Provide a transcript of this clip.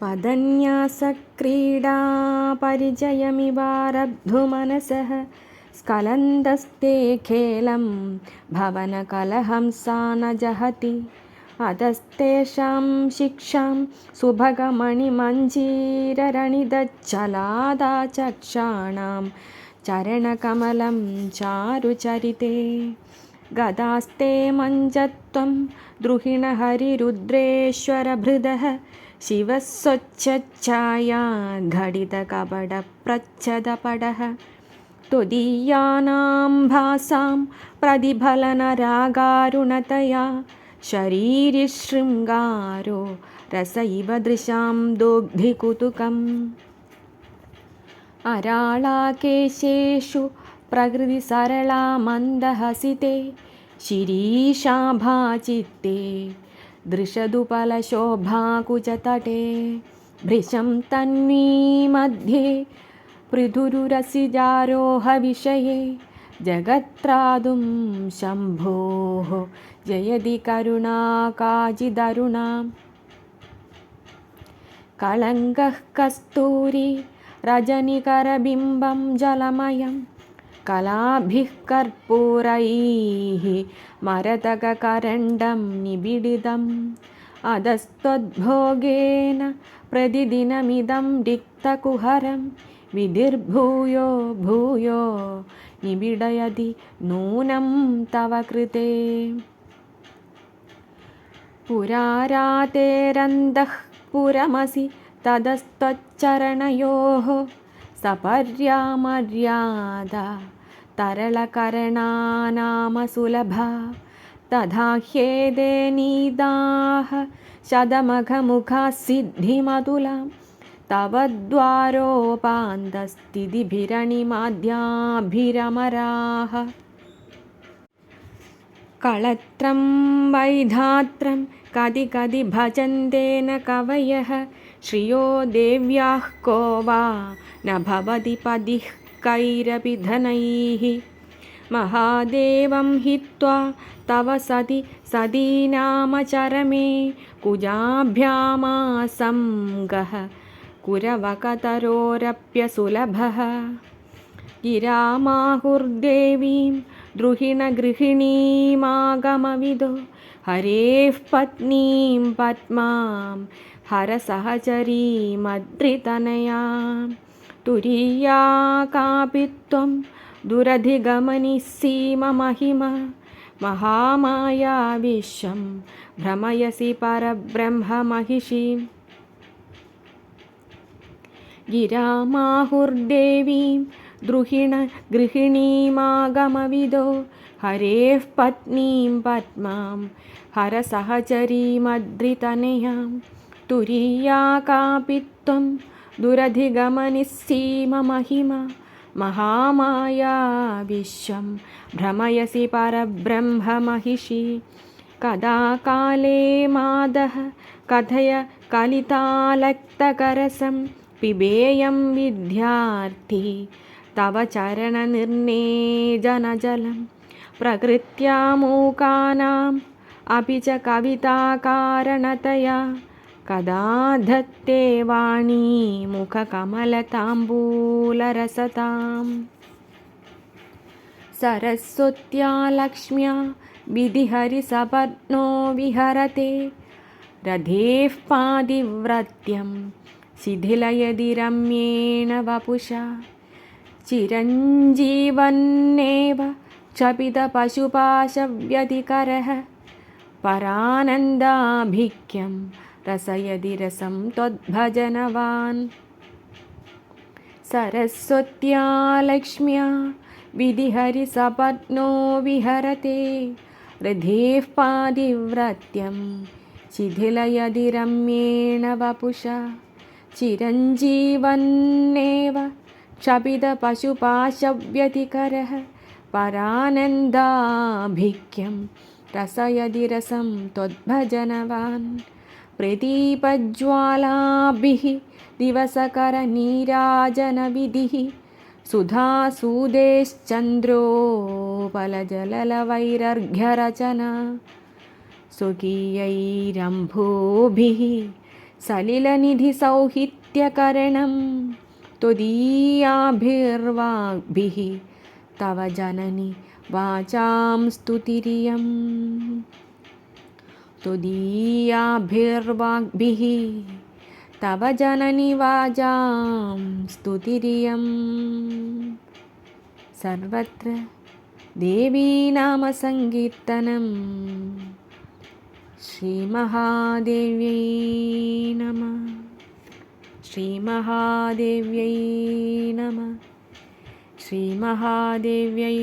पदन्यासक्रीडा परिचयमिवारब्धुमनसः स्खलन्दस्ते खेलं भवनकलहंसा न जहति अधस्तेषां शिक्षां सुभगमणिमञ्जीररणिदच्छलादाचक्षाणां चरणकमलं चारुचरिते गदास्ते मञ्जत्वं द्रुहिणहरिरुद्रेश्वरभृदः शिवः स्वच्छच्छाया घटितकपटप्रच्छदपडः तुदीयानां भासां प्रतिफलनरागारुणतया शरीरिशृङ्गारो रस इव दृशां दोग्धिकुतुकम्। अराळाकेशेषु प्रकृतिसरला मन्दहसिते शिरीशाभाचित्ते दृशदुपलशोभाकुचतटे भृशं तन्वीमध्ये पृथुरुरसिजारोहविषये जगत्रादुं शम्भोः जयति करुणा काचिदरुणां कलङ्कः कस्तूरी रजनिकरबिम्बं जलमयं कलाभिः कर्पूरैः मरतककरण्डं निबिडितम् अधस्त्वद्भोगेन प्रतिदिनमिदं रिक्तकुहरं विधिर्भूयो भूयो निबिडयति नूनं तव कृते पुरारातेरन्दः पुरमसि ततस्त्वच्चरणयोः सपर्यामर्यादा तरलकरणानामसुलभा। तथा ह्येदे नीदाः शतमघमुखाः सिद्धिमतुलां तव द्वारोपान्तस्थितिभिरणिमाद्याभिरमराः। कळत्रं वैधात्रं कदि कदि भजन्तेन कवयः। श्रियो देव्याः को वा न भवति पदिः कैरपि धनैः महादेवं हित्वा तव सति सदीनामचरमे कुजाभ्यामासं गः कुरवकतरोरप्यसुलभः गिरामाहुर्देवीं द्रुहिणगृहिणीमागमविदो हरेः पत्नीं पद्मां हरसहचरीमद्रितनयां तुरीया कापि त्वं दुरधिगमनिः सीममहिमा महामाया विश्वं भ्रमयसि परब्रह्ममहिषीं। गिरामाहुर्देवीं द्रुहिणगृहिणीमागमविदो हरेः पत्नीं पद्मां हरसहचरीमद्रितनयां। तुरीया कापि त्वं दुरधिगमनिस्सीममहिमा महामाया विश्वं भ्रमयसि परब्रह्ममहिषी कदा काले मादः कथय कलितालक्तकरसं पिबेयं विद्यार्थी तव चरणनिर्नेजनजलं प्रकृत्या मूकानाम् अपि च कविताकारणतया कदा धत्ते वाणी मुखकमलताम्बूलरसताम्। सरस्वत्या लक्ष्म्या विधिहरिसपत्नो विहरते। रथेः पादिव्रत्यं शिथिलयदि रम्येण वपुषा। चिरञ्जीवन्नेव क्षपितपशुपाशव्यतिकरः परानन्दाभिक्यं रसयदि रसं त्वद्भजनवान्। सरस्वत्या लक्ष्म्या विधिहरिसपत्नो विहरते। हृदेः पादिव्रत्यं शिथिलयदि रम्येण वपुषा। चिरञ्जीवन्नेव क्षपितपशुपाशव्यतिकरः परानन्दाभिक्यं रसयदि रसं त्वद्भजनवान् प्रदीपज्वालाभिः दिवसकरनीराजनविधिः सुधासूदेश्चन्द्रोपलजललवैरर्घ्यरचना स्वकीयैरम्भोभिः सलिलनिधिसौहित्यकरणं त्वदीयाभिर्वाग्भिः तव जननि वाचां स्तुतिरियम् त्वदीयाभिर्वाग्भिः तव जननि वाचां स्तुतिरियम्। सर्वत्र देवीनामसङ्कीर्तनं श्रीमहादेव्यै नमः। श्रीमहादेव्यै नमः। श्रीमहादेव्यै